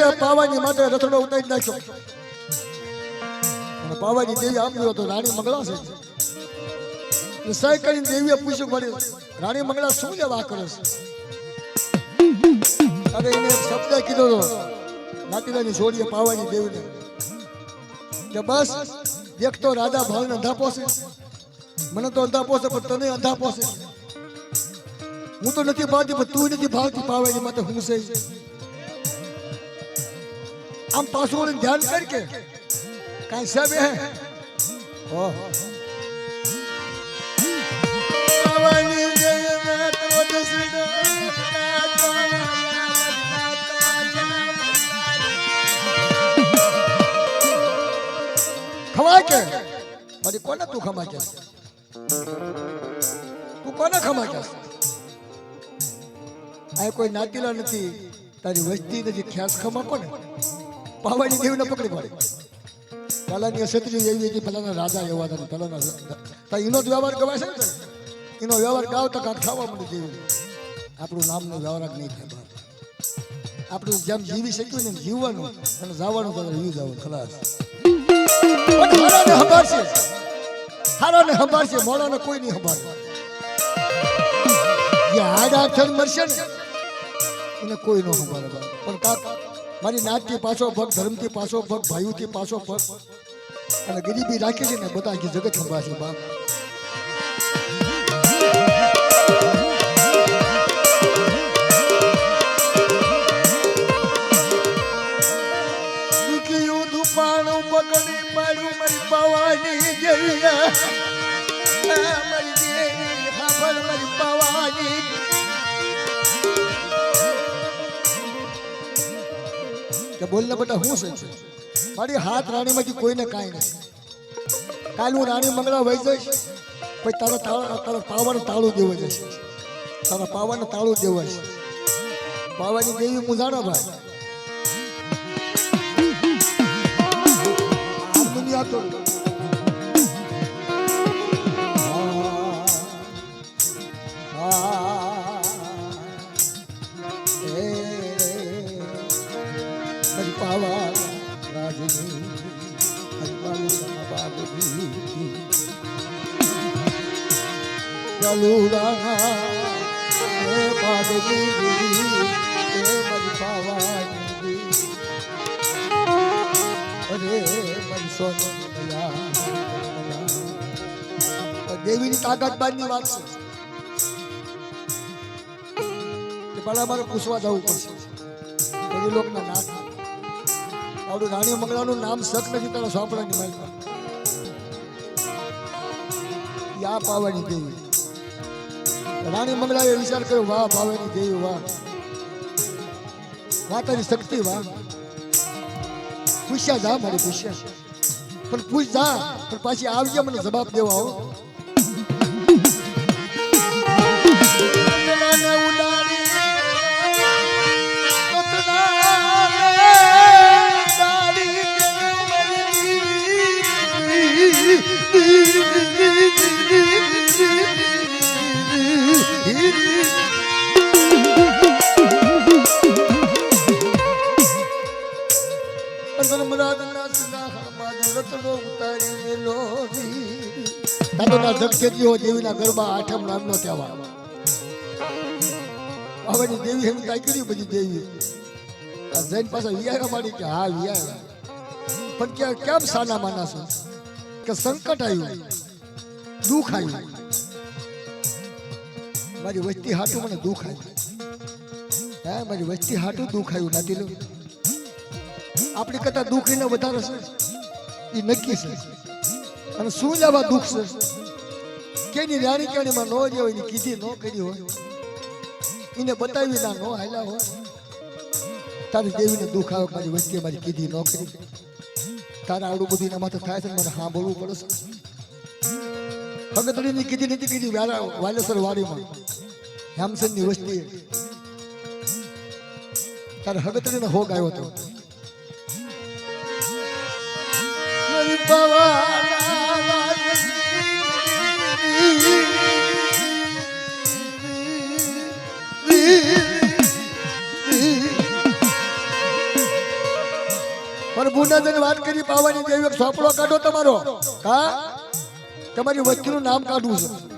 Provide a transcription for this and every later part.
મધરી પાવાની માટે રથડો ઉતારી નાખ્યો. અને પાવાની દેવી આમ જોયો રાણી મંગળા છે અને દેવીએ પૂછ્યું પડ્યું રાણી મંગળા શું લેવા કરે છે? અને એને એક શબ્દ કીધો હતો નાતીલાની છોડીએ પાવાની દેવીને, કે બસ, એક તો રાજા ભાવને અંધા પોસે મને તો અંધા પોસે પણ તને અંધા પોસે હું તો નથી ભાવતી, પણ તું નથી ભાવતી, પાવાની માટે હું છે. આમ પાછું વળીને ધ્યાન કર કે કાંઈ સાહેબ હે ઓહ પાવાની દેવીને ક્રોધ સીધો ખવાય કે મારી કોને તું ખમા કે તું કોને ખમા કે આ કોઈ નાતીલા નથી તારી વસ્તી નથી ખ્યાસ ખમા કોને પાવાની દેવને પકડી પાડી. પેલાની ક્ષત્રિય એવી હતી પેલાના રાજા એવા હતા પેલાના તા એનો જ વ્યવહાર ગવાય છે ને એનો વ્યવહાર ગાવ તો કાંક ખાવા મળે જેવું આપણું નામનો વ્યવહાર નહીં થાય આપણું જેમ જીવી શક્યું ને જીવવાનું અને જવાનું તો જીવી જવું ખલાસ. હારાને સંભાળશે મોડાને કોઈ નહીં સંભાળે જે હાડા અક્ષર મળશે ને, એને કોઈ ન સંભાળે પણ કાક મારી નાતથી પાછો ભગ ધર્મથી પાછો ભગ ભાઈઓથી પાછો ભગ અને ગરીબી રાખી છે ને, બધા જગત સંભાળશે બાપ કે બધા શું છે? મારી હાથ રાણીમાંથી કોઈને કાંઈ નથી. કાલ હું રાણી મંગળા વહી જઈશ, પછી તારા તારા પાવાનું તાળું દેવું જશે તારા પાવાનું તાળું દેવું છે પાવાની દેવી હું જાણો ભાઈ દુનિયા તો મારી મારી દેવીની તાકાત બાદની વાત છે. કે મારે પૂછવા જવું પડશે. એ લોકના નામ આવડું રાણી મંગળાનું નામ શક નથી, તારા સાંભળવાની માહિતી યા પાવાની દેવી. રાણી મંગળાએ વિચાર કર્યો, વાહ પાવાની દેવી, વાહ. માતાની શક્તિ, વાહ. પૂછ્યા, જા મારી, પૂછ્યા. પણ પૂછ, જા, પણ પાછી આવજે, મને જવાબ દેવા હો દાદોના ધગધગીઓ દેવીના ગરબા આઠમ નામનો તહેવાર. બાબાની દેવી એમ કર્યું બધી દેવી. જૈન પાસે વિયારા માડી કે હા વિયારા પણ કે કેમ સાના માના છો? કે સંકટ આવ્યું? દુઃખ આવ્યું? મારી વસ્તી હાટું મને દુઃખ આવ્યું. હે, મારી વસ્તી હાટું દુઃખ આવ્યું નાતી લો આપણી કરતા દુઃખ એને વધારે છે. એ નક્કી છે. અને શું લેવા દુઃખ છે? કેની રાણી કેણીમાં ન જે હોય કીધી ન કરી હોય. એને બતાવી ના ન હાલ્યા હોય. તારી દેવીને દુઃખ આવે, મારી વચ્ચે મારી કીધી ન કરી. તારા આવડું બધું એના માથે થાય છે મને હા બોલવું પડે છે. ભગતડીની કીધી નથી કીધી વાલેસર વાડીમાં. હેમસનની વસ્તી. તારે હગતડીને હોગ આવ્યો હતો વાત કરી પાવાની દેવી એક કાઢો તમારો. હા? તમારી વસ્તીનું નામ કાઢવું છે.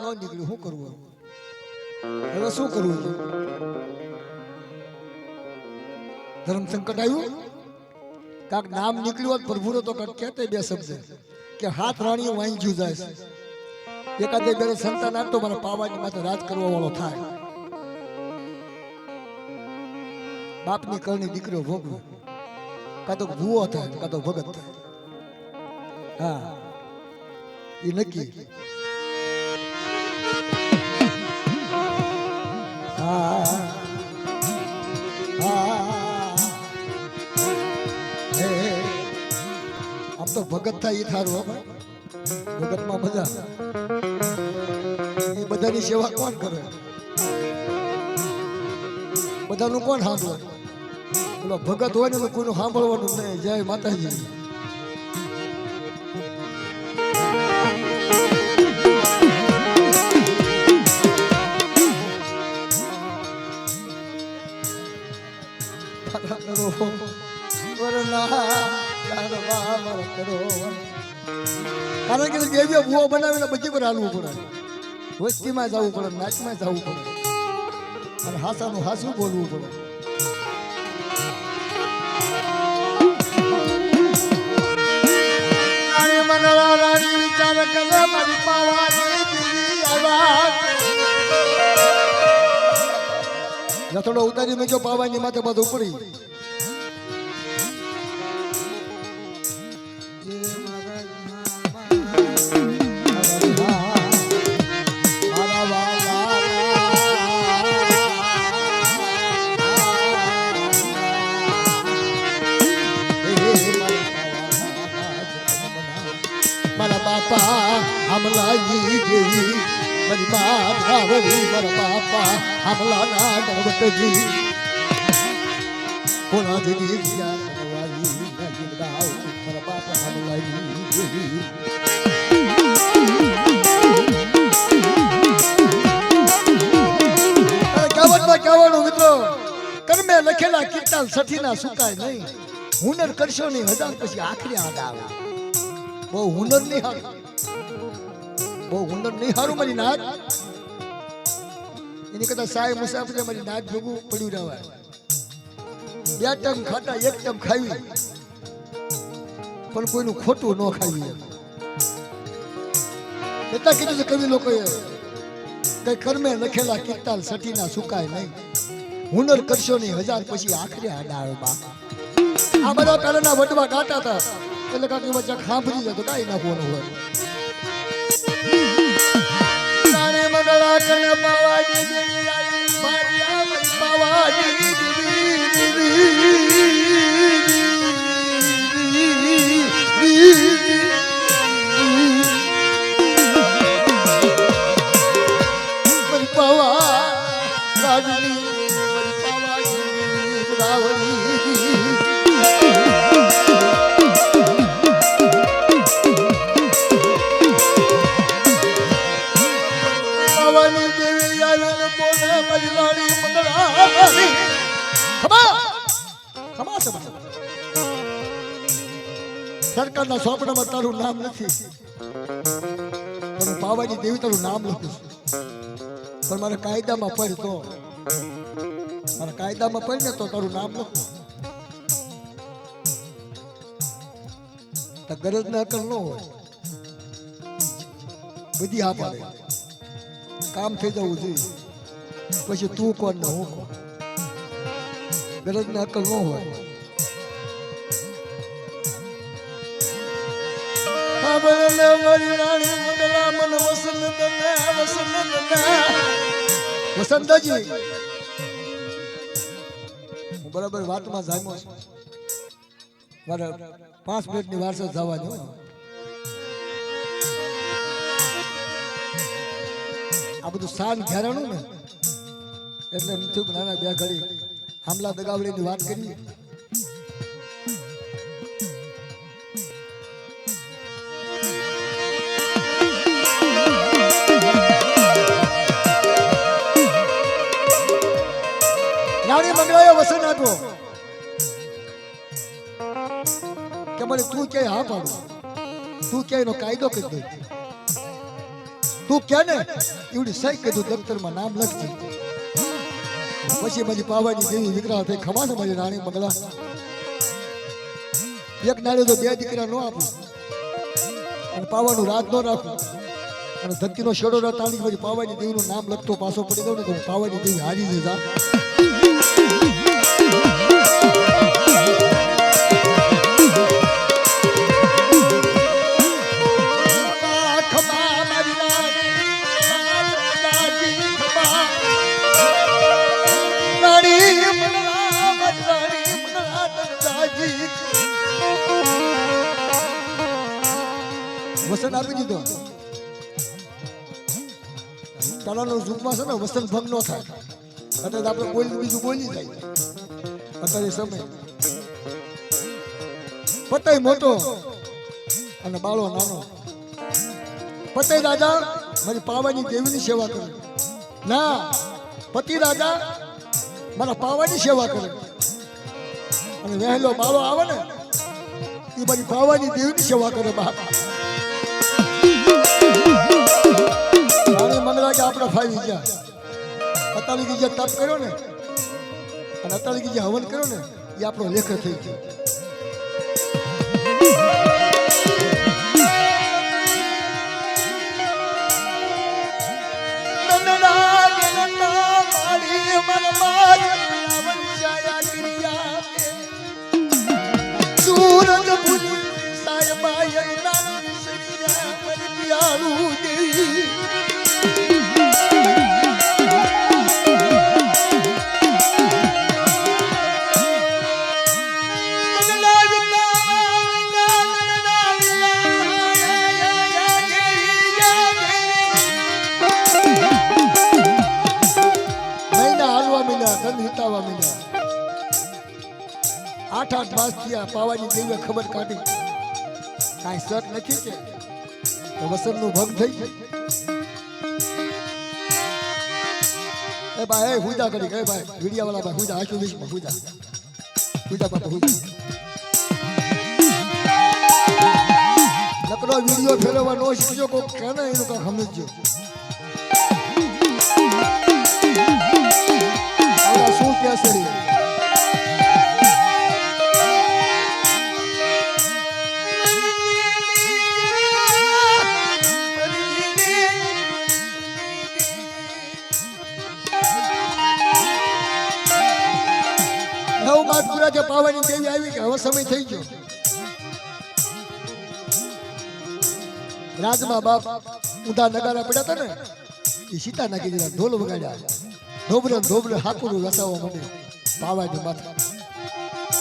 ન નીકળ્યું શું કરવું હવે શું કરવું? ધર્મ સંકટ આવ્યું? કાક નામ નીકળ્યું હોત પ્રભુનો તો કાંઈક કહેતે બે શબ્દ કે હાથ રાણીઓ વાંચ્યું જાય છે. એકાદે બે સંતાન આપતો મને પાવાની માથે રાજ કરવા વાળો થાય. બાપની કરણી દીકરીઓ ભોગવે. કાં તો ભૂવો થાય, કાં તો ભગત થાય. હા એ નક્કી. ભગત થાય એ થારું. ભગતમાં મજા એ બધાની સેવા કોણ કરે? બધાનું કોણ સાંભળે? પેલો ભગત હોય ને કોઈનું સાંભળવાનું નહીં. જય માતાજી. વરના કરો કારણ કે દેવીઓ ભૂવો બનાવીને બધી પર હાલવું પડે. વસ્તીમાં જવું પડે નાચમાં જવું પડે. અને હાસાનું હાસું બોલવું પડે. રાણી વિચાર કરે મારી પાવાની દીવી આવા થોડો ઉતારી મેં જો પાવાની માથે બધું પડી. નવતજી કોના દીદી ગયા કરવાઈ નજીક દાવ મારા બાપા હમલાઈ ગઈ અરે કહેવતમાં કહેવાનું મિત્રો કર્મે લખેલા કીર્તન સઠીના સુકાય નહીં હુનર કરશો નહીં હજાર પછી આખરી આડ આવે બહુ હુનર નહીં હારું બહુ હુનર નહીં હારું મારી નાક એની કરતા સાય મુસાફરી મારી નાક ભેગું પડ્યું રહેવાય બે ટમ ખાતા એક ટમ ખાવી. પણ કોઈનું ખોટું ન ખાવી એટલા કીધું છે કવિ લોકોએ, કઈ કર્મે લખેલા કીર્તાલ સટીના સુકાય નહીં. હુનર કરશો નહીં, હજાર પછી આખરે આડા આવે બા. આ બધા પહેલાના વટવા ગાતા હતા. એટલે કાકી વચ્ચે ખાંભરી જતો કાંઈ નાખવાનું હોય. મંગળા કને પાવાની દેવી સરકારના સોંપડામાં તારું નામ નથી. પણ પાવાની દેવી તારું નામ લખું પણ મારે કાયદામાં પડ તો. મારા કાયદામાં પડ ને તો તારું નામ લખું ગરજ ના અકલ ન હોય. બધી હા પાડે કામ થઈ જવું જોઈએ. પછી તું કોણ ને હું કોણ? ગરજ ને અકલ ન હોય. સાંભળને મારી રાણી બરાબર વાતમાં જામ્યો છું. મારે પાંચ મિનિટની વાર છે જવાની આ બધું સાંજ ઘેરાણું ને? એટલે એમ નાના બે ઘડી હામલા દગાવડીની વાત કરીએ. મને તું કે હા પાડું? તું કે કાયદો કરી તું કે ને એવડી સહી કીધું દફતરમાં નામ લખજે. પછી મારી પાવાની દેવી દીકરા થઈ ખમા ને મારી રાણી મંગલા. એક નાળે તો બે દીકરા ન આપું. અને પાવાનું રાત ન રાખું. અને ધક્કીનો શેડો ના પછી પાવાજી પાવાની દેવીનું નામ લખતો પાછો પડી દઉં ને તો પાવાની દેવી હારી ખમા વસન ભંગ ન થાય. અત્યારે આપણે બોલી બીજું બોલી જાય અત્યારે સમય. પતય મોટો અને બાળો નાનો. પતય રાજા, મારી પાવાની દેવીની સેવા કરે. ના, પતિ રાજા, મારા પાવાની સેવા કરે. અને વહેલો બાળો આવે ને, એ મારી પાવાની દેવીની સેવા કરે બાપા મને કે આપણે ફાવી ગયા. અત્યારે જે તપ કર્યો ને, અને અત્યારે જે હવન કર્યો ને, એ આપણો લેખ થઈ ગયો. સૂરજ ભૂલી સાયબાય નાની આઠ આઠ માસ થયા, પાવાની દેવીએ ખબર કાઢી. કાંઈ શક નથી કે વસંતનું ભંગ થઈ એ ભાઈ, એ હુજા કરી ગઈ ભાઈ વીડિયા વાળા ભાઈ, હુજા, આખી વિશમાં હુજા. હુજા બાપા, હુજા. નકરો વિડિયો ફેરવવાનો શીખ્યો કોક કે ને એનું કાંક સમજજો. હવે સમય થઈ ગયો. રાજમાં બાપ ઊંધા નગારા પડ્યા હતા ને, એ સીતા નાખી દીધા ઢોલ વગાડ્યા. ધોબરે ધોબરે હાકુરું વસાવવા માંડે પાવાની માથે.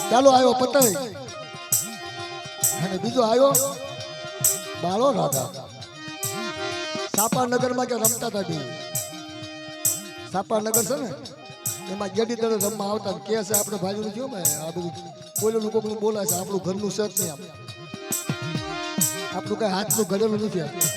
ચાલો આવ્યો પતંગ. અને બીજો આવ્યો બાળો રાધા. સાપાનગરમાં કે રમતા હતા બે? સાપાનગર છે ને? એમાં ગેડી દળ રમવા આવતા કે છે આપણે ભાજુ થયું આ બધું કોઈ લોકો બોલાય છે, આપણું ઘરનું સત નહીં આપણે આપણું કઈ હાથનું ઘડેલું નથી આપણે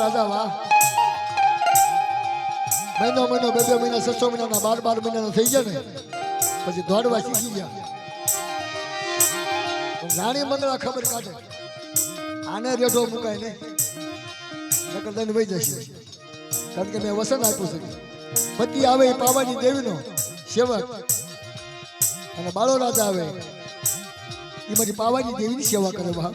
રાજા, વાહ. મહિનો મહિનો, બે બે મહિના, છસો મહિનાના, બાર બાર મહિનાના થઈ ગયા ને, પછી દોડવા શીખી ગયા. રાણી મંડળા ખબર કાઢે. આને રેઢો મુકાય નહીં. નકર દઈને વહી જશે. કારણ કે મેં વસન આપ્યું છે. પતિ આવે એ પાવાની દેવીનો સેવક. અને બાળો રાજા આવે એ મારી પાવાની દેવીની સેવા કરે બા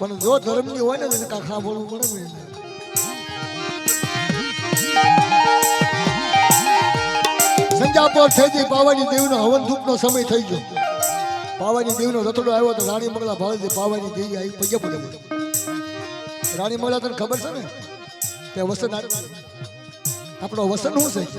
પણ જો ધર્મની હોય ને તો કાંઈ સાંભળવું પડે સંજાપોર થઈ ગઈ પાવાની દેવનો હવન ધૂપનો સમય થઈ ગયો. પાવાની દેવનો રથડો આવ્યો તો રાણી મંગળા ભાવે પાવાની દેવી આવી, પગે પડે રાણી મંગળા, તને ખબર છે ને? કે વસન આપણો વસન શું છે?